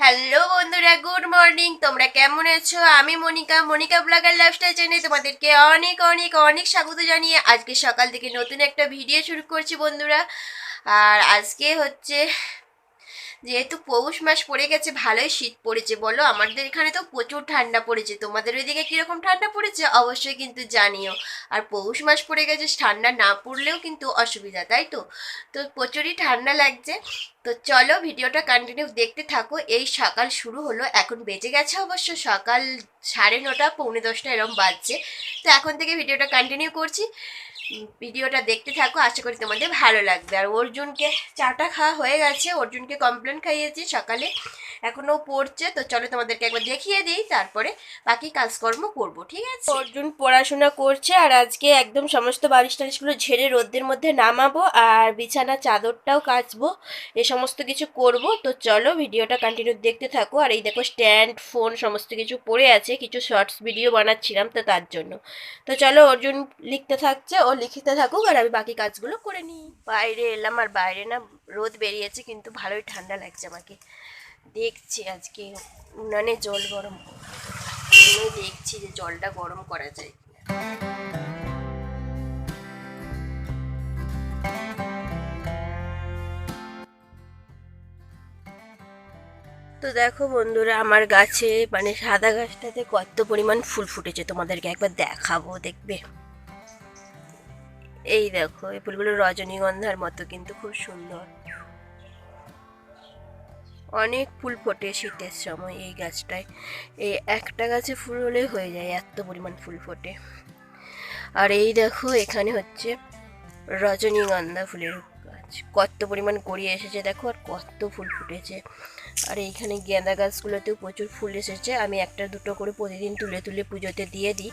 Hello বন্ধুরা, good morning. তোমরা কেমন আছো? আমি মনিকা মনিকা ব্লগার লাইফস্টাইল চ্যানেলে তোমাদেরকে অনেক অনেক অনেক স্বাগত জানিয়ে আজকে সকাল থেকে নতুন একটা ভিডিও শুরু করছি বন্ধুরা। আর আজকে হচ্ছে, যেহেতু পৌষ মাস পড়ে গেছে, ভালোই শীত পড়েছে, বলো? আমাদের এখানে তো প্রচুর ঠান্ডা পড়েছে। তোমাদের ওইদিকে কীরকম ঠান্ডা পড়েছে? অবশ্যই কিন্তু জানিও। আর পৌষ মাস পড়ে গেছে, ঠান্ডা না পড়লেও কিন্তু অসুবিধা, তাই তো? তো প্রচুরই ঠান্ডা লাগছে। তো চলো ভিডিওটা কন্টিনিউ দেখতে থাকো। এই সকাল শুরু হলো, এখন বেজে গেছে অবশ্য সকাল সাড়ে নটা, পৌনে দশটা এরম বাজছে। তো এখন থেকে ভিডিওটা কন্টিনিউ করছি। ভিডিওটা দেখতে থাকো, আশা করি তোমাদের ভালো লাগবে। আর অর্জুনকে চাটা খাওয়া হয়ে গেছে, অর্জুনকে কমপ্লেন খাইয়েছি সকালে, এখনও পড়ছে। তো চলো তোমাদেরকে একবার দেখিয়ে দিই, তারপরে বাকি কাজকর্ম করব, ঠিক আছে? অর্জুন পড়াশোনা করছে আর আজকে একদম সমস্ত বালিশ টালিশগুলো ঝেড়ে রোদ্রের মধ্যে নামাবো আর বিছানা চাদরটাও কাচবো। সমস্ত কিছু করব, তো চলো ভিডিওটা কন্টিনিউ দেখতে থাকো আর এই দেখো স্ট্যান্ড ফোন সমস্ত কিছু পড়ে আছে, কিছু শর্টস ভিডিও বানাচ্ছিলাম তো তার জন্য তো চলো অর্জুন লিখতে থাকছে, ও লিখতে থাকুক আর আমি বাকি কাজগুলো করে নিই বাইরে এলাম আর বাইরে না রোদ বেরিয়েছে, কিন্তু ভালোই ঠান্ডা লাগছে আমাকে দেখছি আজকে উনানে জল গরম। দেখছি যে জলটা গরম করা যায় কিনা। তো দেখো বন্ধুরা, আমার গাছে মানে সাদা গাছটাতে কত পরিমাণ ফুল ফুটেছে তোমাদেরকে একবার দেখাবো, দেখবে? এই দেখো, এই ফুলগুলো রজনীগন্ধার মতো কিন্তু খুব সুন্দর। অনেক ফুল ফোটে শীতের সময় এই গাছটায়। এই একটা গাছে ফুল হলে হয়ে যায়, এত পরিমাণ ফুল ফোটে। আর এই দেখো, এখানে হচ্ছে রজনীগন্ধা ফুলের গাছ। কত পরিমাণ গড়িয়ে এসেছে দেখো, আর কত ফুল ফুটেছে। আর এইখানে গেঁদা গাছগুলোতেও প্রচুর ফুল এসেছে। আমি একটা দুটো করে প্রতিদিন তুলে তুলে পুজোতে দিয়ে দিই।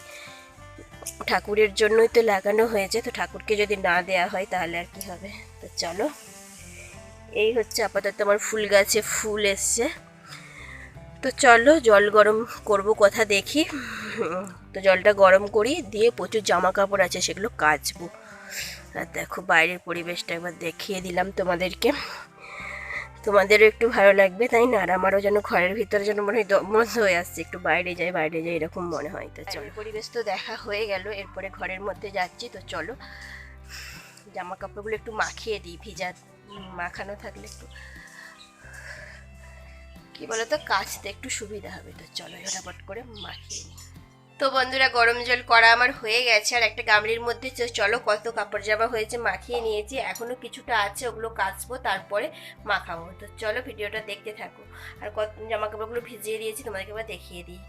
ঠাকুরের জন্যই তো লাগানো হয়েছে, তো ঠাকুরকে যদি না দেয়া হয় তাহলে আর কি হবে? তো চলো। এই হচ্ছে আপাতত আমার ফুল গাছে ফুল এসছে। তো চলো, জল গরম করব কথা দেখি। তো জলটা গরম করি, দিয়ে প্রচুর জামা কাপড় আছে, সেগুলো কাচবো। আর দেখো বাইরের পরিবেশটা একবার দেখিয়ে দিলাম তোমাদেরকে। তোমাদেরও একটু ভালো লাগবে, তাই না? আর আমারও যেন ঘরের ভিতরে যেন মনে হয় বন্ধ হয়ে আসছে, একটু বাইরে যাই বাইরে যাই, এরকম মনে হয়। তো চলো। পরিবেশ তো দেখা হয়ে গেল, এরপরে ঘরের মধ্যে যাচ্ছি, তো চলো। জামা কাপড়গুলো একটু মাখিয়ে দিই, ভিজা মাখানো থাকলে একটু। কি বলতো? কাচতে একটু সুবিধা হবে, তো চলো ঝটাপট করে মাখিয়ে নিই। তো বন্ধুরা গরম জল করা আমার হয়ে গেছে আর একটা গামলির মধ্যে চলো কত কাপড় জামা হয়েছে মাখিয়ে নিয়েছি। এখনও কিছুটা আছে ওগুলো কাচবো তারপরে মাখাবো। তো চলো ভিডিওটা দেখতে থাকো। আর কত জামা কাপড়গুলো ভিজিয়ে দিয়েছি তোমাদেরকে এবার দেখিয়ে দিই।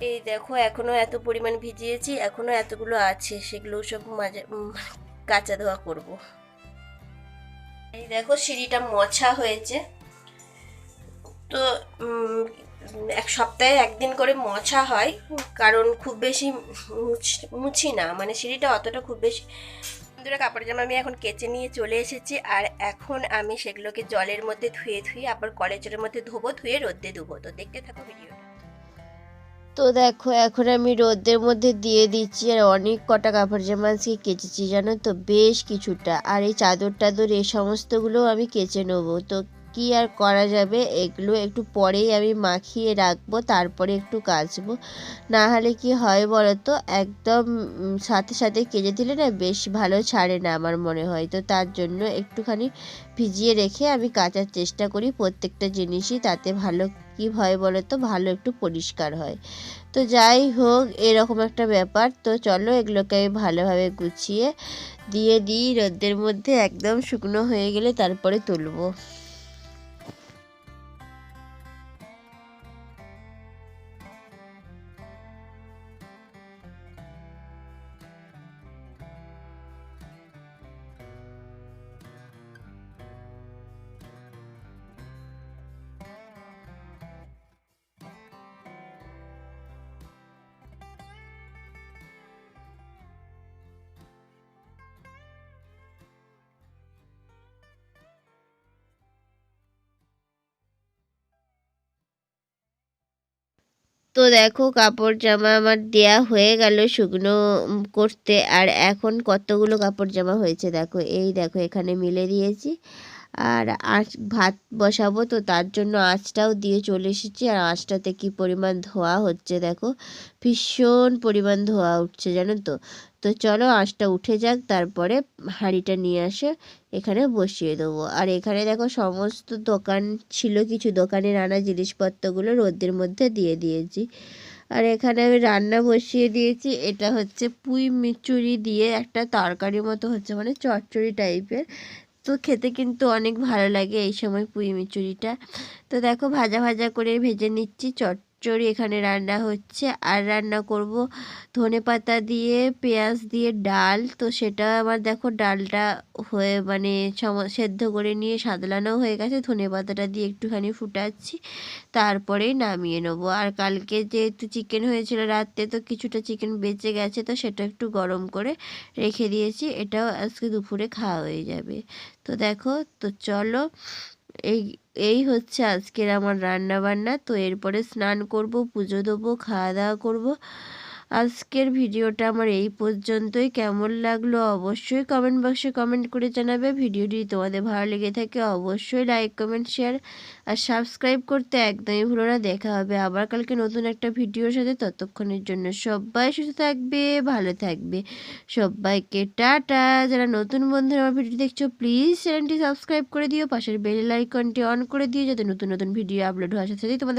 এই দেখো এখনও এত পরিমাণ ভিজিয়েছি এখনও এতগুলো আছে সেগুলো সব উম, কাচা ধোয়া করব। এই দেখো সিঁড়িটা মোছা হয়েছে। তো এক সপ্তাহে একদিন করে মোছা হয়, কারণ খুব বেশি মুছ- না মানে সিঁড়িটা অতটা খুব বেশি। বন্ধুরা কাপড় জামা আমি এখন কেচে নিয়ে চলে এসেছি, আর এখন আমি সেগুলোকে জলের মধ্যে ধুয়ে ধুয়ে আবার কলেজের মধ্যে ধোবো, ধুয়ে রোদ্দে দেবো তো দেখতে থাকো ভিডিওটা। তো দেখো, এখন আমি রোদের মধ্যে দিয়ে দিচ্ছি, আর অনেক কটা কাপড় জামা আজকে কেচেছি, জানো তো? বেশ কিছুটা। আর এই চাদর টাদর এই সমস্তগুলো আমি কেচে নেব। তো কি আর করা যাবে? এগুলো একটু পরেই আমি মাখিয়ে রাখব, তারপরে একটু কাচবো। না হলে কি হয় বলো তো একদম সাথে সাথে কেজে দিলে না বেশ ভালো ছাড়ে না আমার মনে হয়। তো তার জন্য একটুখানি ভিজিয়ে রেখে আমি কাচার চেষ্টা করি প্রত্যেকটা জিনিসই, তাতে ভালো কি হয় বলো তো ভালো একটু পরিষ্কার হয়। তো যাই হোক, এরকম একটা ব্যাপার। তো চলো এগুলোকে আমি ভালোভাবে গুছিয়ে দিয়ে দিই। রোদের মধ্যে একদম শুকনো হয়ে গেলে তারপরে তুলবো। তো দেখো কাপড় জামা আমার দেয়া হয়ে গেল শুকনো করতে। আর এখন কতগুলো কাপড় জামা হয়েছে দেখো। এই দেখো এখানে মিলে দিয়েছি। আর আঁচ ভাত বসাবো, তো তার জন্য আঁচটাও দিয়ে চলে এসেছি। আর আঁচটাতে কি পরিমাণ ধোয়া হচ্ছে দেখো? ভীষণ পরিমাণ ধোয়া উঠছে, জানো তো? তো চলো আঁচটা উঠে যাক, তারপরে হাঁড়িটা নিয়ে আসে এখানে বসিয়ে দেবো। আর এখানে দেখো সমস্ত দোকান ছিল, কিছু দোকানের আনা জিনিসপত্রগুলো রোদের মধ্যে দিয়ে দিয়েছি। আর এখানে আমি রান্না বসিয়ে দিয়েছি, এটা হচ্ছে পুঁই মিচুরি দিয়ে একটা তরকারির মতো হচ্ছে মানে চচ্চড়ি টাইপের তো খেতে কিন্তু অনেক ভালো লাগে এই সময় পুঁই মিচুরিটা তো দেখো ভাজা ভাজা করে ভেজে নিচ্ছি চচ্চড়ি এখানে রান্না হচ্ছে। আর রান্না করব ধনে পাতা দিয়ে, পেঁয়াজ দিয়ে ডাল। তো সেটা আমার দেখো ডালটা হয়ে মানে সেদ্ধ করে নিয়ে সাদলানো হয়ে গেছে। ধনে পাতাটা দিয়ে একটুখানি ফুটাচ্ছি। তারপরেই নামিয়ে নেব। আর কালকে যেহেতু চিকেন হয়েছিল রাত্রে, তো কিছুটা চিকেন বেঁচে গেছে, তো সেটা একটু গরম করে রেখে দিয়েছি। এটাও আজকে দুপুরে খাওয়া হয়ে যাবে। তো দেখো, তো চলো এই এই হচ্ছে আজকের আমার রান্না বান্না তো এরপরে স্নান করব, পুজো দেবো, খাওয়া দাওয়া করব। আজকের ভিডিওটা আমার এই পর্যন্তই। কেমন লাগল অবশ্যই কমেন্ট বক্সে কমেন্ট করে জানাবে। ভিডিওটি তোমাদের ভালো লেগে থাকে অবশ্যই লাইক কমেন্ট শেয়ার আর সাবস্ক্রাইব করতে একদমই ভুলো না। দেখা হবে আবার কালকে নতুন একটা ভিডিওর সাথে। ততক্ষণের জন্য সবাই সুস্থ থাকবে, ভালো থাকবে। সবাইকে টাটা। যারা নতুন বন্ধুরা আমার ভিডিও দেখছ প্লিজ চ্যানেলটি সাবস্ক্রাইব করে দিও। পাশের বেল আইকনটি অন করে দিও। যাতে নতুন নতুন ভিডিও আপলোড হওয়ার সাথে সাথেই তোমাদের